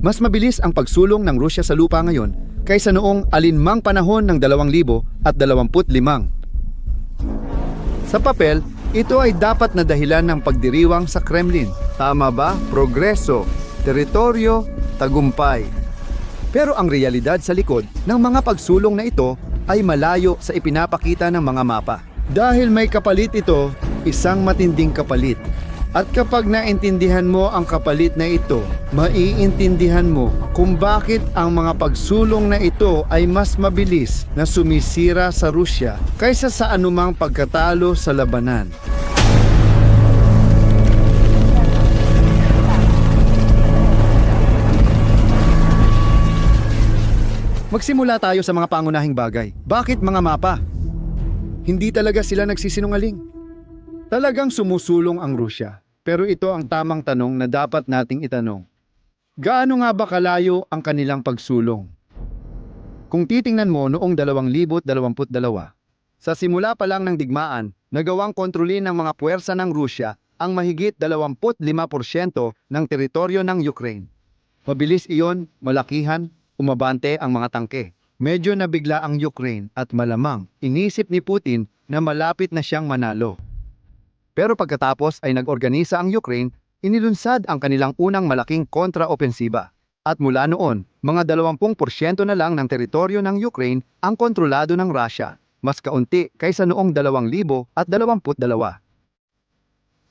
Mas mabilis ang pagsulong ng Rusya sa lupa ngayon kaysa noong alinmang panahon ng 2025. Sa papel, ito ay dapat na dahilan ng pagdiriwang sa Kremlin. Tama ba? Progreso, teritoryo, tagumpay. Pero ang realidad sa likod ng mga pagsulong na ito ay malayo sa ipinapakita ng mga mapa. Dahil may kapalit ito, isang matinding kapalit. At kapag naintindihan mo ang kapalit na ito, maiintindihan mo kung bakit ang mga pagsulong na ito ay mas mabilis na sumisira sa Rusya kaysa sa anumang pagkatalo sa labanan. Magsimula tayo sa mga pangunahing bagay. Bakit mga mapa? Hindi talaga sila nagsisinungaling. Talagang sumusulong ang Rusya. Pero ito ang tamang tanong na dapat nating itanong. Gaano nga ba kalayo ang kanilang pagsulong? Kung titingnan mo noong 2022, sa simula pa lang ng digmaan, nagawang kontrolin ng mga puwersa ng Rusya ang mahigit 25% ng teritoryo ng Ukraine. Mabilis iyon, malakihan, umabante ang mga tangke. Medyo nabigla ang Ukraine at malamang inisip ni Putin na malapit na siyang manalo. Pero pagkatapos ay nag-organisa ang Ukraine, inilunsad ang kanilang unang malaking kontraopensiba. At mula noon, mga 20% na lang ng teritoryo ng Ukraine ang kontrolado ng Russia, mas kaunti kaysa noong 2022.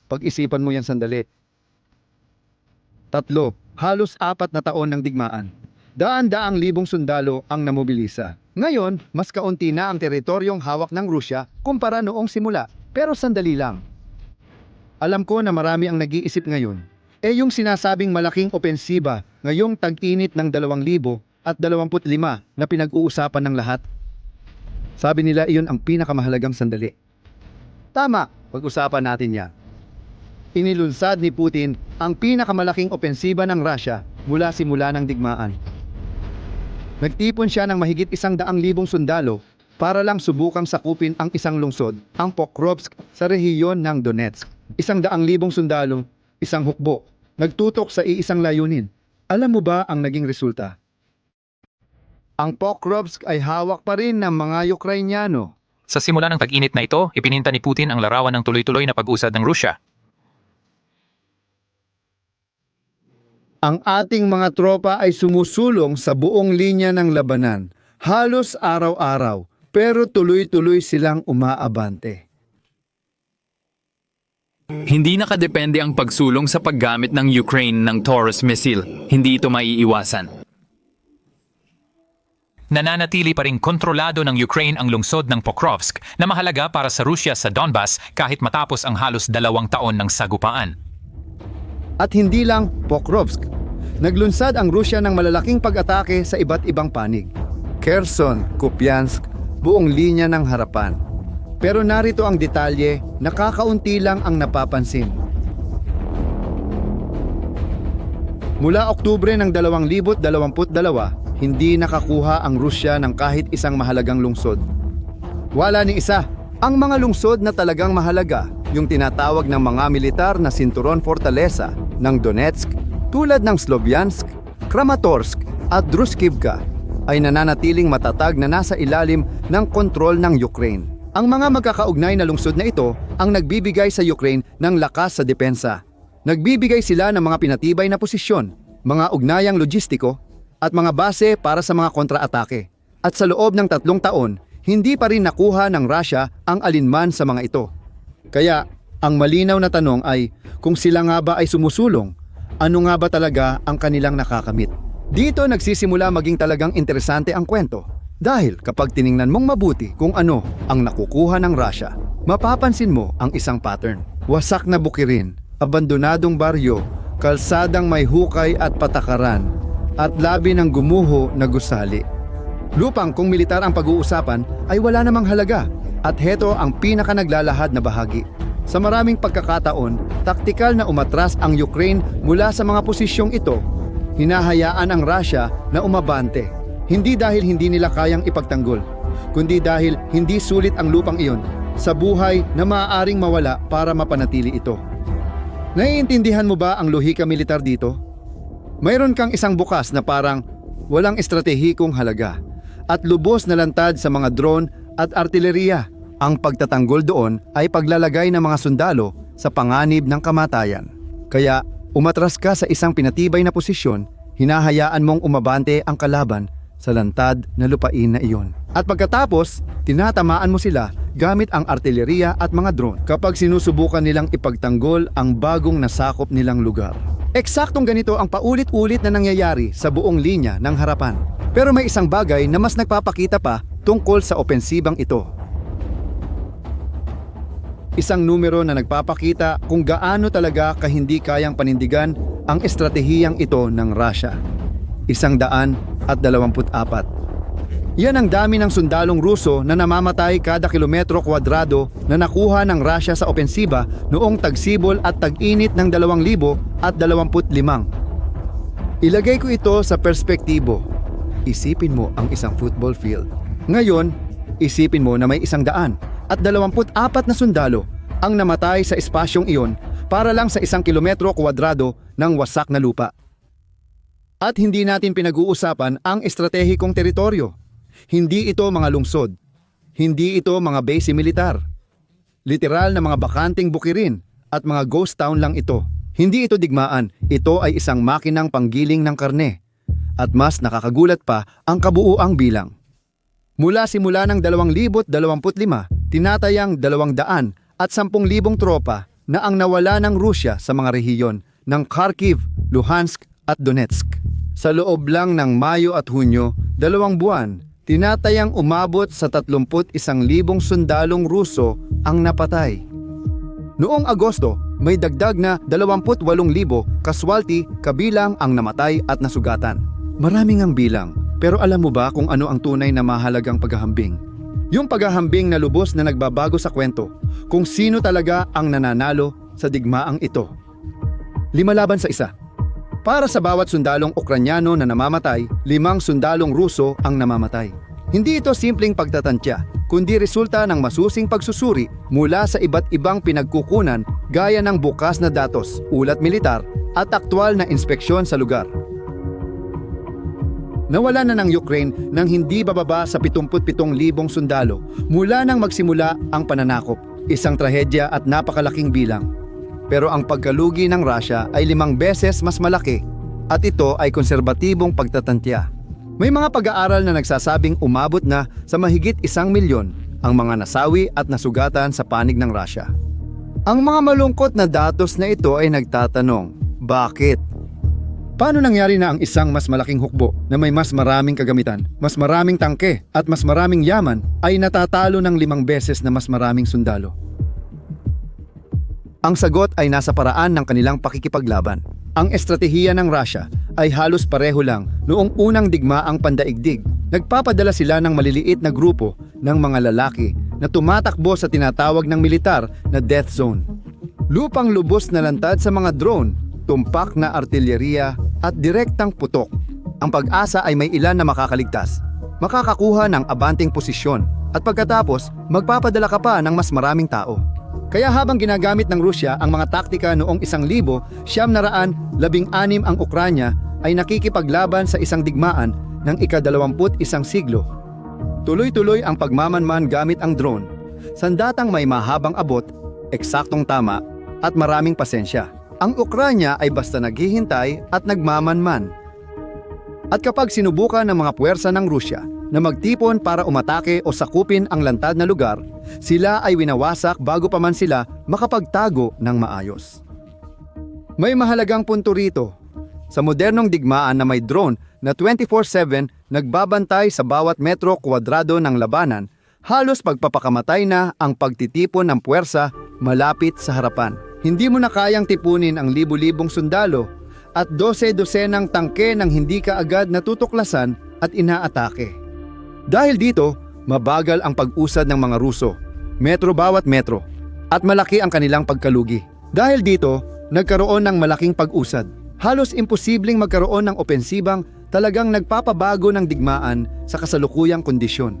Pag-isipan mo yan sandali. Tatlo, halos apat na taon ng digmaan. Daan-daang libong sundalo ang namobilisa. Ngayon, mas kaunti na ang teritoryong hawak ng Rusya kumpara noong simula. Pero sandali lang. Alam ko na marami ang nag-iisip ngayon. Eh yung sinasabing malaking opensiba ngayong tag-init ng 2000 at 25 na pinag-uusapan ng lahat. Sabi nila iyon ang pinakamahalagang sandali. Tama, pag-usapan natin yan. Inilunsad ni Putin ang pinakamalaking opensiba ng Russia mula simula ng digmaan. Nagtipon siya ng mahigit isang daang libong sundalo para lang subukang sakupin ang isang lungsod, ang Pokrovsk sa rehiyon ng Donetsk. Isang daang libong sundalo, isang hukbo, nagtutok sa iisang layunin. Alam mo ba ang naging resulta? Ang Pokrovsk ay hawak pa rin ng mga Ukrainyano. Sa simula ng tag-init na ito, ipininta ni Putin ang larawan ng tuloy-tuloy na pag-usad ng Rusya. Ang ating mga tropa ay sumusulong sa buong linya ng labanan, halos araw-araw, pero tuloy-tuloy silang umaabante. Hindi nakadepende ang pagsulong sa paggamit ng Ukraine ng Taurus missile. Hindi ito maiiwasan. Nananatili pa rin kontrolado ng Ukraine ang lungsod ng Pokrovsk na mahalaga para sa Rusya sa Donbas kahit matapos ang halos dalawang taon ng sagupaan. At hindi lang Pokrovsk. Naglunsad ang Rusya ng malalaking pag-atake sa iba't ibang panig. Kherson, Kupiansk, buong linya ng harapan. Pero narito ang detalye, nakakaunti lang ang napapansin. Mula Oktubre ng 2022, hindi nakakuha ang Rusya ng kahit isang mahalagang lungsod. Wala ni isa. Ang mga lungsod na talagang mahalaga, yung tinatawag ng mga militar na Sinturon Fortaleza ng Donetsk, tulad ng Sloviansk, Kramatorsk at Druskivka, ay nananatiling matatag na nasa ilalim ng kontrol ng Ukraine. Ang mga magkakaugnay na lungsod na ito ang nagbibigay sa Ukraine ng lakas sa depensa. Nagbibigay sila ng mga pinatibay na posisyon, mga ugnayang logistiko, at mga base para sa mga kontra-atake. At sa loob ng tatlong taon, hindi pa rin nakuha ng Russia ang alinman sa mga ito. Kaya, ang malinaw na tanong ay kung sila nga ba ay sumusulong, ano nga ba talaga ang kanilang nakakamit? Dito nagsisimula maging talagang interesante ang kwento. Dahil kapag tiningnan mong mabuti kung ano ang nakukuha ng Russia, mapapansin mo ang isang pattern. Wasak na bukirin, abandonadong baryo, kalsadang may hukay at patakaran, at labi ng gumuho na gusali. Lupang kung militar ang pag-uusapan ay wala namang halaga at heto ang pinaka naglalahad na bahagi. Sa maraming pagkakataon, taktikal na umatras ang Ukraine mula sa mga posisyong ito. Hinahayaan ang Russia na umabante. Hindi dahil hindi nila kayang ipagtanggol, kundi dahil hindi sulit ang lupang iyon sa buhay na maaaring mawala para mapanatili ito. Naiintindihan mo ba ang lohika militar dito? Mayroon kang isang bukas na parang walang estratehikong halaga at lubos na lantad sa mga drone at artileriya. Ang pagtatanggol doon ay paglalagay ng mga sundalo sa panganib ng kamatayan. Kaya umatras ka sa isang pinatibay na posisyon, hinahayaan mong umabante ang kalaban sa lantad na lupain na iyon. At pagkatapos, tinatamaan mo sila gamit ang artileriya at mga drone kapag sinusubukan nilang ipagtanggol ang bagong nasakop nilang lugar. Eksaktong ganito ang paulit-ulit na nangyayari sa buong linya ng harapan. Pero may isang bagay na mas nagpapakita pa tungkol sa opensibang ito. Isang numero na nagpapakita kung gaano talaga kahindi kayang panindigan ang estratehiyang ito ng Russia. Isang daan at dalawamput apat. Yan ang dami ng sundalong Ruso na namamatay kada kilometro kwadrado na nakuha ng Russia sa opensiba noong tagsibol at tag-init ng 2025. Ilagay ko ito sa perspektibo. Isipin mo ang isang football field. Ngayon, isipin mo na may isang daan at 24 na sundalo ang namatay sa espasyong iyon para lang sa isang kilometro kwadrado ng wasak na lupa. At hindi natin pinag-uusapan ang estratehikong teritoryo. Hindi ito mga lungsod. Hindi ito mga base militar. Literal na mga bakanting bukirin at mga ghost town lang ito. Hindi ito digmaan, ito ay isang makinang panggiling ng karne. At mas nakakagulat pa ang kabuuang bilang. Mula simula ng 2025, tinatayang 200 at 10,000 tropa na ang nawala ng Rusya sa mga rehiyon ng Kharkiv, Luhansk at Donetsk. Sa loob lang ng Mayo at Hunyo, dalawang buwan, tinatayang umabot sa 31,000 sundalong Ruso ang napatay. Noong Agosto, may dagdag na 28,000 kaswalti kabilang ang namatay at nasugatan. Maraming ang bilang, pero alam mo ba kung ano ang tunay na mahalagang paghahambing? Yung paghahambing na lubos na nagbabago sa kwento, kung sino talaga ang nananalo sa digmaang ito. Lima laban sa isa. Para sa bawat sundalong Ukranyano na namamatay, limang sundalong Ruso ang namamatay. Hindi ito simpleng pagtatantya, kundi resulta ng masusing pagsusuri mula sa iba't ibang pinagkukunan gaya ng bukas na datos, ulat militar at aktwal na inspeksyon sa lugar. Nawala na ng Ukraine ng hindi bababa sa 77,000 sundalo mula nang magsimula ang pananakop, isang trahedya at napakalaking bilang. Pero ang pagkalugi ng Russia ay limang beses mas malaki at ito ay konserbatibong pagtatantya. May mga pag-aaral na nagsasabing umabot na sa mahigit isang milyon ang mga nasawi at nasugatan sa panig ng Russia. Ang mga malungkot na datos na ito ay nagtatanong, bakit? Paano nangyari na ang isang mas malaking hukbo na may mas maraming kagamitan, mas maraming tangke at mas maraming yaman ay natatalo ng limang beses na mas maraming sundalo? Ang sagot ay nasa paraan ng kanilang pakikipaglaban. Ang estratehiya ng Russia ay halos pareho lang noong unang digmaang pandaigdig. Nagpapadala sila ng maliliit na grupo ng mga lalaki na tumatakbo sa tinatawag ng militar na death zone. Lupang lubos na lantad sa mga drone, tumpak na artilyeriya at direktang putok. Ang pag-asa ay may ilan na makakaligtas. Makakakuha ng abanting posisyon at pagkatapos magpapadala ka pa ng mas maraming tao. Kaya habang ginagamit ng Rusya ang mga taktika noong isang libo, siyam na raan, labing anim ang Ukranya ay nakikipaglaban sa isang digmaan ng ikadalawamput isang siglo. Tuloy-tuloy ang pagmamanman gamit ang drone. Sandatang may mahabang abot, eksaktong tama, at maraming pasensya. Ang Ukranya ay basta naghihintay at nagmamanman. At kapag sinubukan ng mga puwersa ng Rusya na magtipon para umatake o sakupin ang lantad na lugar, sila ay winawasak bago pa man sila makapagtago ng maayos. May mahalagang punto rito. Sa modernong digmaan na may drone na 24-7 nagbabantay sa bawat metro kwadrado ng labanan, halos pagpapakamatay na ang pagtitipon ng puwersa malapit sa harapan. Hindi mo na kayang tipunin ang libu-libong sundalo at 12-dosenang tangke ng hindi ka agad natutuklasan at inaatake. Dahil dito, mabagal ang pag-usad ng mga Ruso, metro bawat metro, at malaki ang kanilang pagkalugi. Dahil dito, nagkaroon ng malaking pag-usad. Halos imposibleng magkaroon ng opensibang talagang nagpapabago ng digmaan sa kasalukuyang kondisyon.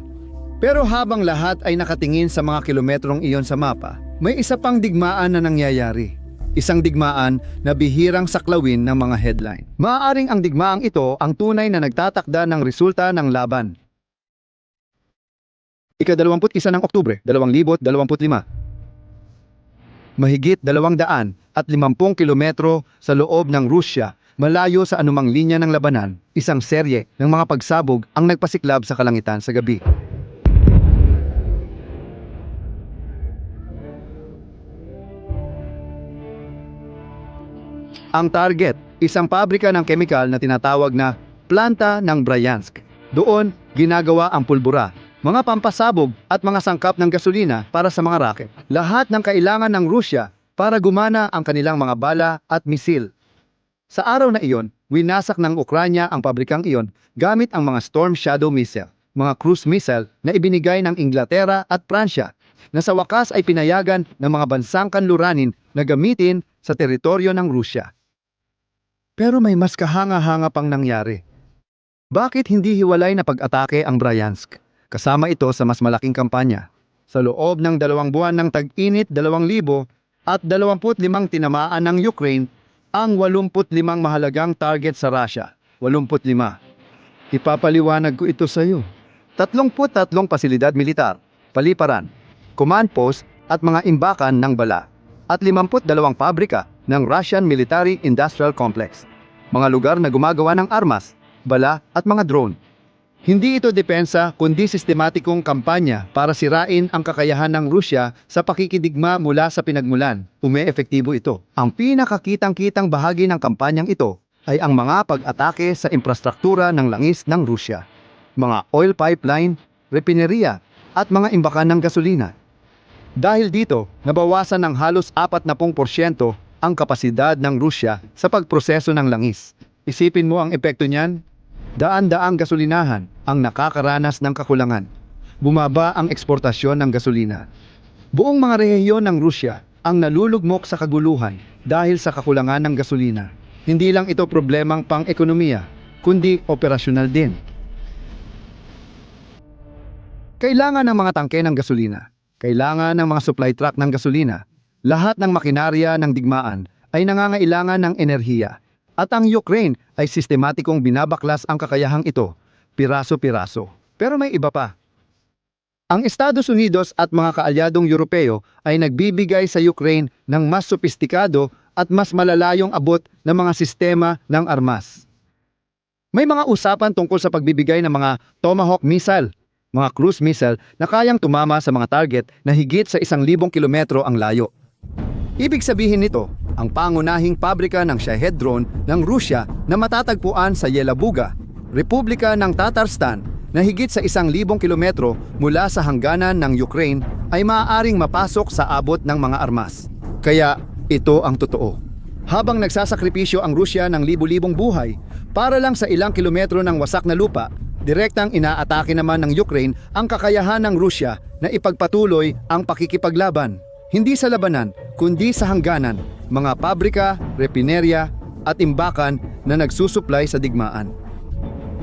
Pero habang lahat ay nakatingin sa mga kilometrong iyon sa mapa, may isa pang digmaan na nangyayari. isang digmaan na bihirang saklawin ng mga headline. Maaaring ang digmaang ito ang tunay na nagtatakda ng resulta ng laban. Ika-21 ng Oktubre, 2025. Mahigit 200 at 50 kilometro sa loob ng Rusya, malayo sa anumang linya ng labanan, isang serye ng mga pagsabog ang nagpasiklab sa kalangitan sa gabi. Ang target, isang pabrika ng kemikal na tinatawag na planta ng Bryansk. Doon, ginagawa ang pulbura, mga pampasabog at mga sangkap ng gasolina para sa mga raket. Lahat ng kailangan ng Rusya para gumana ang kanilang mga bala at misil. Sa araw na iyon, winasak ng Ukranya ang pabrikang iyon gamit ang mga Storm Shadow missile, mga cruise missile na ibinigay ng Inglaterra at Pransya na sa wakas ay pinayagan ng mga bansang kanluranin na gamitin sa teritoryo ng Rusya. Pero may mas kahanga-hanga pang nangyari. Bakit hindi hiwalay na pag-atake ang Bryansk? Kasama ito sa mas malaking kampanya. Sa loob ng dalawang buwan ng tag-init 2,000 at 25 tinamaan ng Ukraine ang 85 mahalagang target sa Russia. 85. Ipapaliwanag ko ito sa iyo. 33 pasilidad militar, paliparan, command post at mga imbakan ng bala at 52 pabrika ng Russian Military Industrial Complex. Mga lugar na gumagawa ng armas, bala at mga drone. Hindi ito depensa kundi sistematikong kampanya para sirain ang kakayahan ng Rusya sa pakikidigma mula sa pinagmulan. Umeefektibo ito. Ang pinakakitang-kitang bahagi ng kampanyang ito ay ang mga pag-atake sa infrastruktura ng langis ng Rusya. Mga oil pipeline, repineria at mga imbakan ng gasolina. Dahil dito, nabawasan ng halos 40% ang kapasidad ng Rusya sa pagproseso ng langis. Isipin mo ang epekto niyan? Daan-daang gasolinahan ang nakakaranas ng kakulangan. Bumaba ang eksportasyon ng gasolina. Buong mga rehiyon ng Rusya ang nalulugmok sa kaguluhan dahil sa kakulangan ng gasolina. Hindi lang ito problemang pang-ekonomiya, kundi operasyonal din. Kailangan ng mga tangke ng gasolina. Kailangan ng mga supply truck ng gasolina. Lahat ng makinarya ng digmaan ay nangangailangan ng enerhiya. At ang Ukraine ay sistematikong binabaklas ang kakayahang ito, piraso-piraso. Pero may iba pa. Ang Estados Unidos at mga kaalyadong Europeo ay nagbibigay sa Ukraine ng mas sopistikado at mas malalayong abot ng mga sistema ng armas. May mga usapan tungkol sa pagbibigay ng mga Tomahawk missile, mga cruise missile na kayang tumama sa mga target na higit sa isang libong kilometro ang layo. Ibig sabihin nito, ang pangunahing pabrika ng Shahed drone ng Rusya na matatagpuan sa Yelabuga, Republika ng Tatarstan na higit sa isang libong kilometro mula sa hangganan ng Ukraine ay maaaring mapasok sa abot ng mga armas. Kaya ito ang totoo. Habang nagsasakripisyo ang Rusya ng libu-libong buhay para lang sa ilang kilometro ng wasak na lupa, direktang inaatake naman ng Ukraine ang kakayahan ng Rusya na ipagpatuloy ang pakikipaglaban. Hindi sa labanan, kundi sa hangganan, mga pabrika, repinerya at imbakan na nagsusuplay sa digmaan.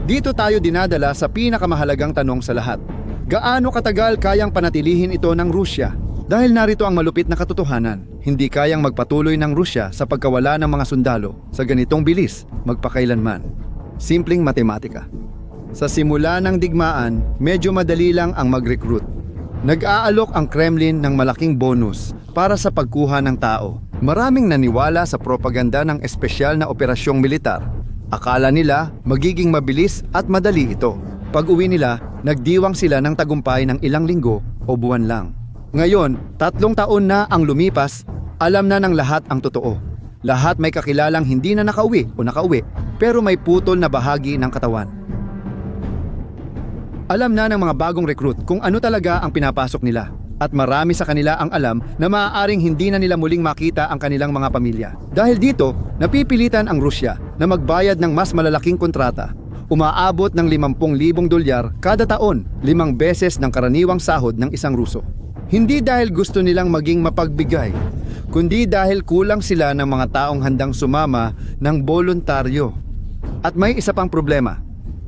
Dito tayo dinadala sa pinakamahalagang tanong sa lahat. Gaano katagal kayang panatilihin ito ng Rusya? Dahil narito ang malupit na katotohanan, hindi kayang magpatuloy ng Rusya sa pagkawala ng mga sundalo sa ganitong bilis magpakailanman. Simpleng matematika. Sa simula ng digmaan, medyo madali lang ang mag-recruit. Nag-aalok ang Kremlin ng malaking bonus para sa pagkuha ng tao. Maraming naniwala sa propaganda ng espesyal na operasyong militar. Akala nila magiging mabilis at madali ito. Pag uwi nila, nagdiwang sila ng tagumpay ng ilang linggo o buwan lang. Ngayon, tatlong taon na ang lumipas, alam na ng lahat ang totoo. Lahat may kakilalang hindi na nakauwi o nakauwi, pero may putol na bahagi ng katawan. Alam na ng mga bagong recruit kung ano talaga ang pinapasok nila. At marami sa kanila ang alam na maaaring hindi na nila muling makita ang kanilang mga pamilya. Dahil dito, napipilitan ang Rusya na magbayad ng mas malalaking kontrata. Umaabot ng 50,000 dolyar kada taon, limang beses ng karaniwang sahod ng isang Ruso. Hindi dahil gusto nilang maging mapagbigay, kundi dahil kulang sila ng mga taong handang sumama ng voluntaryo. At may isa pang problema.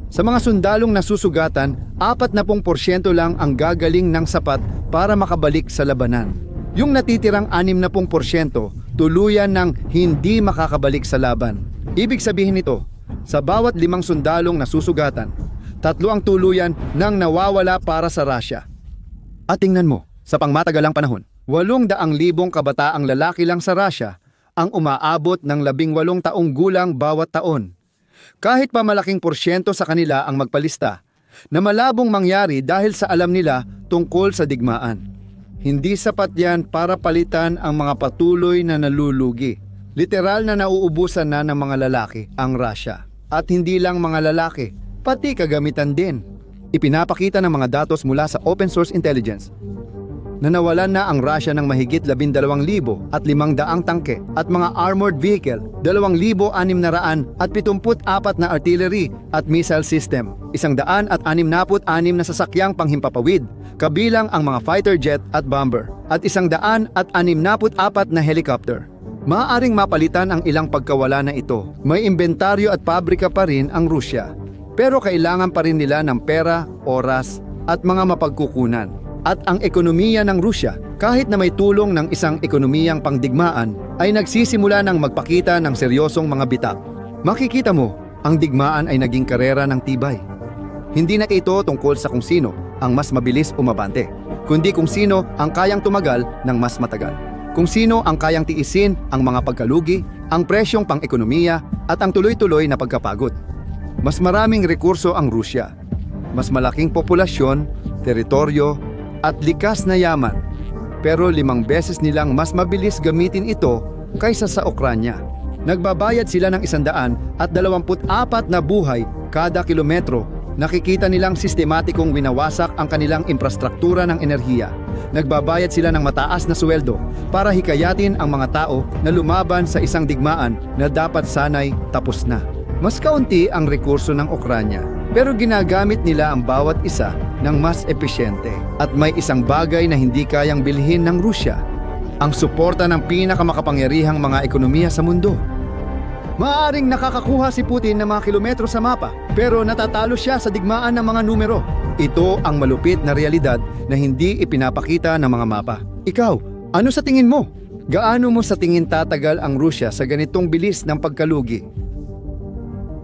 Sa mga sundalong nasusugatan, 40% lang ang gagaling ng sapat para makabalik sa labanan. Yung natitirang 60%, tuluyan ng hindi makakabalik sa laban. Ibig sabihin nito, sa bawat limang sundalong nasusugatan, tatlo ang tuluyan nang nawawala para sa Russia. At tingnan mo, sa pangmatagalang panahon, walong daang libong kabataang lalaki lang sa Russia ang umaabot ng labing walong taong gulang bawat taon. Kahit pa malaking porsyento sa kanila ang magpalista, na malabong mangyari dahil sa alam nila tungkol sa digmaan. Hindi sapat yan para palitan ang mga patuloy na nalulugi. Literal na nauubusan na ng mga lalaki ang Russia. At hindi lang mga lalaki, pati kagamitan din. Ipinapakita ng mga datos mula sa open source intelligence na nawalan na ang Russia ng mahigit 12,000 at 500 tangke at mga armored vehicle, 2,600 at 74 na artillery at missile system, 166 na sasakyang panghimpapawid, kabilang ang mga fighter jet at bomber, at 164 na helicopter. Maaring mapalitan ang ilang pagkawala na ito. May inventaryo at pabrika pa rin ang Rusya. Pero kailangan pa rin nila ng pera, oras, at mga mapagkukunan at ang ekonomiya ng Rusya, kahit na may tulong ng isang ekonomiyang pangdigmaan, ay nagsisimula ng magpakita ng seryosong mga bitak. Makikita mo, ang digmaan ay naging karera ng tibay. Hindi na ito tungkol sa kung sino ang mas mabilis umabante, kundi kung sino ang kayang tumagal ng mas matagal. Kung sino ang kayang tiisin ang mga pagkalugi, ang presyong pang-ekonomiya at ang tuloy-tuloy na pagkapagod. Mas maraming rekurso ang Rusya. Mas malaking populasyon, teritoryo, at likas na yaman. Pero limang beses nilang mas mabilis gamitin ito kaysa sa Ukranya. Nagbabayad sila ng isandaan at 24 na buhay kada kilometro. Nakikita nilang sistematikong winawasak ang kanilang infrastruktura ng enerhiya. Nagbabayad sila ng mataas na sweldo para hikayatin ang mga tao na lumaban sa isang digmaan na dapat sanay tapos na. Mas kaunti ang rekurso ng Ukranya, pero ginagamit nila ang bawat isa ng mas epesyente. At may isang bagay na hindi kayang bilhin ng Rusya, ang suporta ng pinakamakapangyarihang mga ekonomiya sa mundo. Maaring nakakakuha si Putin ng mga kilometro sa mapa, pero natatalo siya sa digmaan ng mga numero. Ito ang malupit na realidad na hindi ipinapakita ng mga mapa. Ikaw, ano sa tingin mo? Gaano mo sa tingin tatagal ang Rusya sa ganitong bilis ng pagkalugi?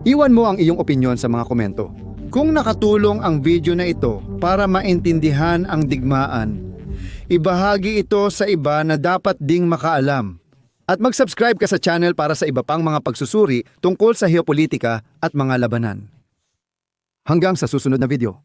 Iwan mo ang iyong opinyon sa mga komento. Kung nakatulong ang video na ito para maintindihan ang digmaan, ibahagi ito sa iba na dapat ding makaalam. At mag-subscribe ka sa channel para sa iba pang mga pagsusuri tungkol sa geopolitika at mga labanan. Hanggang sa susunod na video.